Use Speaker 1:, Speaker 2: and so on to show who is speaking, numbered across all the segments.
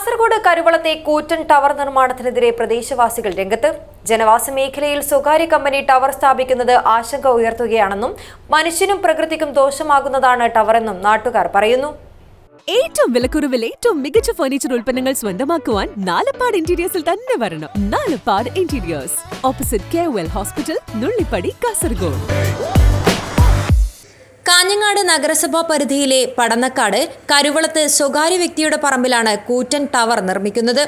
Speaker 1: കാസർഗോഡ് കരുവളത്തെ കൂറ്റൻ ടവർ നിർമ്മാണത്തിനെതിരെ പ്രദേശവാസികൾ രംഗത്ത്. ജനവാസ മേഖലയിൽ സ്വകാര്യ കമ്പനി ടവർ സ്ഥാപിക്കുന്നത് ആശങ്ക ഉയർത്തുകയാണെന്നും മനുഷ്യനും പ്രകൃതിക്കും ദോഷമാകുന്നതാണ് ടവറെന്നും നാട്ടുകാർ പറയുന്നു.
Speaker 2: ഏറ്റവും വിലക്കുറവിൽ ഏറ്റവും മികച്ച ഫർണിച്ചർ ഉൽപ്പന്നങ്ങൾ സ്വന്തമാക്കുവാൻ നാലപ്പാട് ഇന്റീരിയേഴ്സിൽ തന്നെ വരണം. Nalappad interiors opposite K hospital Nullippady Kasaragod
Speaker 1: Kanhangad നഗരസഭാ പരിധിയിലെ പടന്നക്കാട് കരുവളത്ത് സ്വകാര്യ വ്യക്തിയുടെ പറമ്പിലാണ് കൂറ്റൻ ടവർ നിർമ്മിക്കുന്നത്.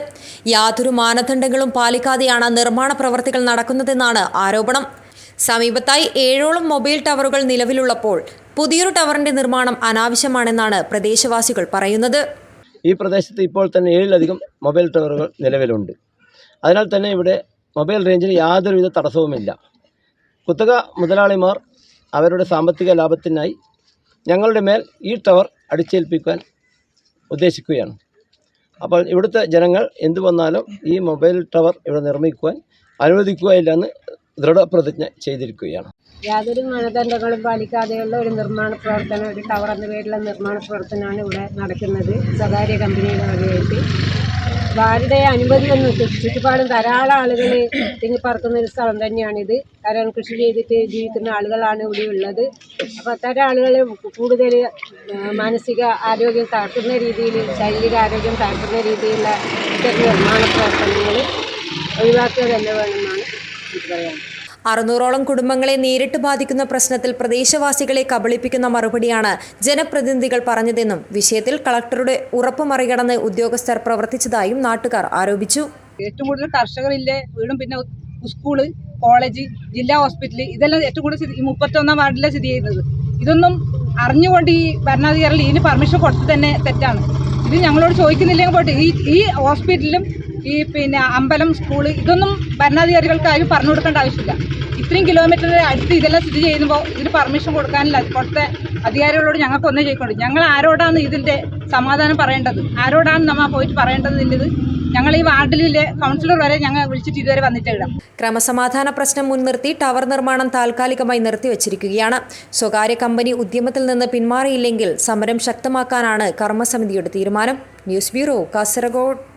Speaker 1: യാതൊരു മാനദണ്ഡങ്ങളും പാലിക്കാതെയാണ് നിർമ്മാണ പ്രവർത്തികൾ നടക്കുന്നതെന്നാണ് ആരോപണം. സമീപത്തായി ഏഴോളം മൊബൈൽ ടവറുകൾ നിലവിലുള്ളപ്പോൾ പുതിയൊരു ടവറിന്റെ നിർമ്മാണം അനാവശ്യമാണെന്നാണ് പ്രദേശവാസികൾ പറയുന്നത്.
Speaker 3: ഈ പ്രദേശത്ത് ഇപ്പോൾ തന്നെ ഏഴിലധികം മൊബൈൽ ടവറുകൾ നിലവിലുണ്ട്. അതിനാൽ തന്നെ ഇവിടെ മൊബൈൽ റേഞ്ചിൽ യാതൊരുവിധ തടസ്സവുമില്ല. കുത്തക മുതലാളിമാർ അവരുടെ സാമ്പത്തിക ലാഭത്തിനായി ഞങ്ങളുടെ മേൽ ഈ ടവർ അടിച്ചേൽപ്പിക്കാൻ ഉദ്ദേശിക്കുകയാണ്. അപ്പോൾ ഇവിടുത്തെ ജനങ്ങൾ എന്തു വന്നാലും ഈ മൊബൈൽ ടവർ ഇവിടെ നിർമ്മിക്കുവാൻ അനുവദിക്കുകയില്ല എന്ന് ദൃഢപ്രതിജ്ഞ ചെയ്തിരിക്കുകയാണ്.
Speaker 4: യാതൊരു മാനദണ്ഡങ്ങളും പാലിക്കാതെയുള്ള ഒരു നിർമ്മാണ പ്രവർത്തനം ഒരു ടവർ എന്ന പേരിലുള്ള നിർമ്മാണ പ്രവർത്തനമാണ് ഇവിടെ നടക്കുന്നത്. സ്വകാര്യ കമ്പനിയുടെ വകയായിട്ട് അപ്പോൾ അനുമതി ചു- ചുറ്റുപാടും ധാരാളം ആളുകൾ തിങ്ങിപ്പറക്കുന്ന ഒരു സ്ഥലം തന്നെയാണിത് കാരണം കൃഷി ചെയ്തിട്ട് ജീവിക്കുന്ന ആളുകളാണ് ഇവിടെ ഉള്ളത്. അപ്പോൾ അത്തരം ആളുകൾ കൂടുതൽ മാനസിക ആരോഗ്യം തകർക്കുന്ന രീതിയിൽ ശാരീരിക ആരോഗ്യം തകർക്കുന്ന രീതിയിലുള്ള ഇത്തരം നിർമ്മാണ പ്രവർത്തനങ്ങൾ ഒഴിവാക്കുക തന്നെ വേണമെന്നാണ് എനിക്ക് പറയാനുള്ളത്.
Speaker 1: അറുന്നൂറോളം കുടുംബങ്ങളെ നേരിട്ട് ബാധിക്കുന്ന പ്രശ്നത്തിൽ പ്രദേശവാസികളെ കബളിപ്പിക്കുന്ന മറുപടിയാണ് ജനപ്രതിനിധികൾ പറഞ്ഞതെന്നും വിഷയത്തിൽ കളക്ടറുടെ ഉറപ്പ് മറികടന്ന് ഉദ്യോഗസ്ഥർ പ്രവർത്തിച്ചതായും നാട്ടുകാർ ആരോപിച്ചു.
Speaker 5: ഏറ്റവും കൂടുതൽ കർഷകരില്ലേ? വീടും പിന്നെ സ്കൂൾ കോളേജ് ജില്ലാ ഹോസ്പിറ്റൽ ഇതെല്ലാം ഏറ്റവും കൂടുതൽ മുപ്പത്തൊന്നാം വാർഡിലാണ് സ്ഥിതി ചെയ്യുന്നത്. ഇതൊന്നും അറിഞ്ഞുകൊണ്ട് ഈ ഭരണാധികാരികൾ ഇതിന് പെർമിഷൻ കൊടുത്ത് തന്നെ തെറ്റാണ്. ഇത് ഞങ്ങളോട് ചോദിക്കുന്നില്ലെങ്കിൽ പോട്ടെ. ഈ ഈ ഹോസ്പിറ്റലും ഈ പിന്നെ അമ്പലം സ്കൂൾ ഇതൊന്നും ഭരണാധികാരികൾക്ക് ആരും പറഞ്ഞു കൊടുക്കേണ്ട ആവശ്യമില്ല. ഇത്രയും കിലോമീറ്റർ അടുത്ത് ഇതെല്ലാം സ്ഥിതി ചെയ്യുമ്പോൾ ഇതിന് പെർമിഷൻ കൊടുക്കാനില്ല. പുറത്തെ അധികാരികളോട് ഞങ്ങൾക്ക് ഒന്നേ ചെയ്യിക്കൊണ്ട് ഞങ്ങൾ ആരോടാണ് ഇതിന്റെ സമാധാനം പറയേണ്ടത്? ആരോടാണ് നമ്മൾ പോയിട്ട് പറയേണ്ടത് ഇതിന്റെത് ഞങ്ങൾ ഈ വാർഡിലെ കൗൺസിലർ വരെ ഞങ്ങൾ വിളിച്ചിട്ട് ഇതുവരെ വന്നിട്ടില്ല
Speaker 1: ക്രമസമാധാന പ്രശ്നം മുൻനിർത്തി ടവർ നിർമ്മാണം താൽക്കാലികമായി നിർത്തിവച്ചിരിക്കുകയാണ്. സ്വകാര്യ കമ്പനി ഉദ്യമത്തിൽ നിന്ന് പിന്മാറിയില്ലെങ്കിൽ സമരം ശക്തമാക്കാനാണ് കർമ്മസമിതിയുടെ തീരുമാനം. News bureau Kasaragod.